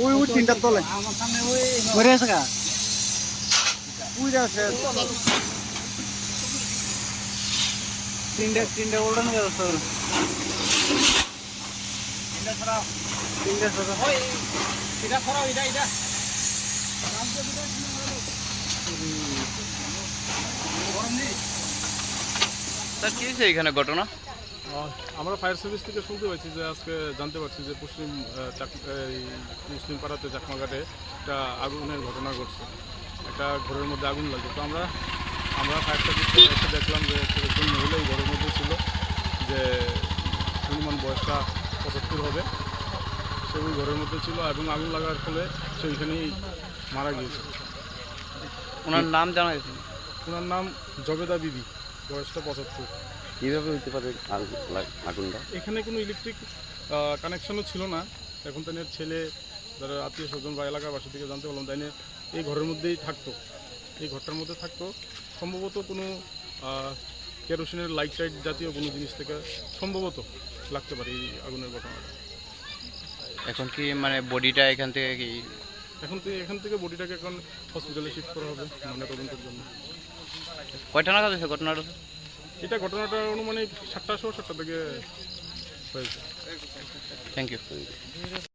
ওই ওই তিনটার তলে ঘুরে আছে গা। ওই আছে। তিনটে তিনটে উল্টানো গেছে তোর? তিনটে ছোট স্যার কি হয়েছে এখানে ঘটনা? আমরা ফায়ার সার্ভিস থেকে শুনতে পাচ্ছি যে আজকে জানতে পারছি যে পশ্চিম চাক- এই মুসলিম পাড়াতে চাকমাঘাটে একটা আগুনের ঘটনা ঘটছে। একটা ঘরের মধ্যে আগুন লাগছে। তো আমরা আমরা ফায়ার সার্ভিস এসে দেখলাম যে একজন মহিলা এই ঘরের মধ্যে ছিল যে হনুমান বয়সটা পঁচাত্তর হবে। সে ওই ঘরের মধ্যে ছিল এবং আগুন লাগার ফলে সেইখানেই মারা গিয়েছে। ওনার নাম জানা গেছে? ওনার নাম জবেদা বিবি বয়সটা পঁচাত্তর। কীভাবে হইতে পারে আগুনটা? এখানে কোনো ইলেকট্রিক কানেকশনও ছিল না। এখন তাই ছেলে যারা আত্মীয় স্বজন বা এলাকার বাসা থেকে জানতে পারলাম তাই এই ঘরের মধ্যেই থাকতো। এই ঘরটার মধ্যে থাকতো। সম্ভবত কোনো কেরোসিনের লাইট টাইট জাতীয় কোনো জিনিস থেকে সম্ভবত লাগতে পারে এই আগুনের ঘটনাটা। এখন কি মানে বডিটা এখান থেকে কি? এখন তো এখান থেকে বডিটাকে এখন হসপিটালে শিফট করা হবে মানে তদন্তের জন্য। কয়টা নাগাদ হয়েছে ঘটনাটা? এটা ঘটনাটা অনুমানিক সাতটা শো সাতটা থেকে হয়েছে। Thank you